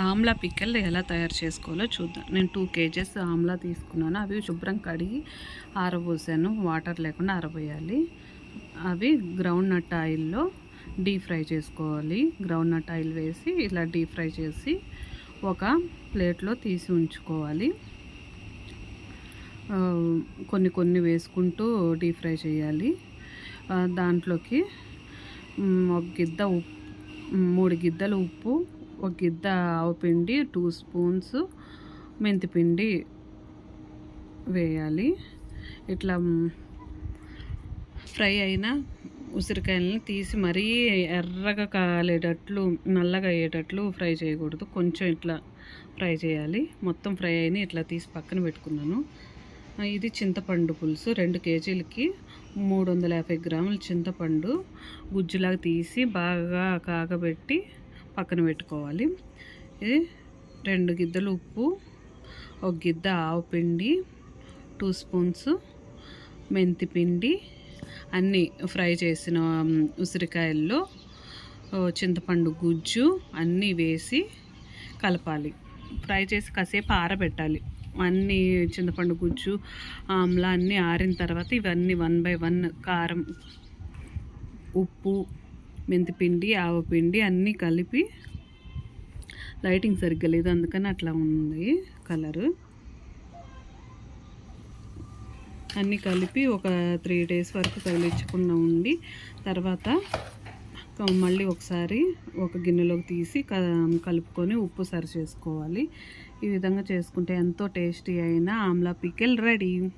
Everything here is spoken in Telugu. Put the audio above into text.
ఆమ్లా పిక్కలు ఎలా తయారు చేసుకోవాలో చూద్దాం. నేను టూ కేజెస్ ఆమ్లా తీసుకున్నాను. అవి శుభ్రం కడిగి ఆరబోసాను. వాటర్ లేకుండా ఆరబోయాలి. అవి గ్రౌండ్ నట్ ఆయిల్లో డీప్ ఫ్రై చేసుకోవాలి. గ్రౌండ్ నట్ ఆయిల్ వేసి ఇలా డీప్ ఫ్రై చేసి ఒక ప్లేట్లో తీసి ఉంచుకోవాలి. కొన్ని కొన్ని వేసుకుంటూ డీప్ ఫ్రై చేయాలి. దాంట్లోకి ఒక గిద్ద ఉప్పు మూడు గిద్దలు ఉప్పు ఒక గిద్ద ఆవుపిండి టూ స్పూన్స్ మెంతిపిండి వేయాలి. ఇట్లా ఫ్రై అయిన ఉసిరికాయలని తీసి మరీ ఎర్రగా కాలేటట్లు నల్లగా అయ్యేటట్లు ఫ్రై చేయకూడదు. కొంచెం ఇట్లా ఫ్రై చేయాలి. మొత్తం ఫ్రై అయిన ఇట్లా తీసి పక్కన పెట్టుకున్నాను. ఇది చింతపండు పులుసు. రెండు కేజీలకి మూడు వందల యాభై గ్రాముల చింతపండు గుజ్జులాగా తీసి బాగా కాగబెట్టి పక్కన పెట్టుకోవాలి. ఇది రెండు గిద్దలు ఉప్పు ఒక గిద్ద ఆవు పిండి టూ స్పూన్స్ మెంతి పిండి అన్నీ ఫ్రై చేసిన ఉసిరికాయల్లో చింతపండు గుజ్జు అన్నీ వేసి కలపాలి. ఫ్రై చేసి కాసేపు ఆరబెట్టాలి. అన్నీ చింతపండు గుజ్జు ఆమ్లా అన్నీ ఆరిన తర్వాత ఇవన్నీ వన్ బై వన్ కారం ఉప్పు మెంతిపిండి ఆవపిండి అన్నీ కలిపి లైటింగ్ సరిగ్గా లేదు. అందుకని అట్లా ఉంది కలరు. అన్నీ కలిపి ఒక త్రీ డేస్ వరకు తగిలించకుండా ఉండి తర్వాత మళ్ళీ ఒకసారి ఒక గిన్నెలోకి తీసి క- కలుపుకొని ఉప్పు సరి చేసుకోవాలి. ఈ విధంగా చేసుకుంటే ఎంతో టేస్టీ అయిన ఆమ్లా పికెల్ రెడీ.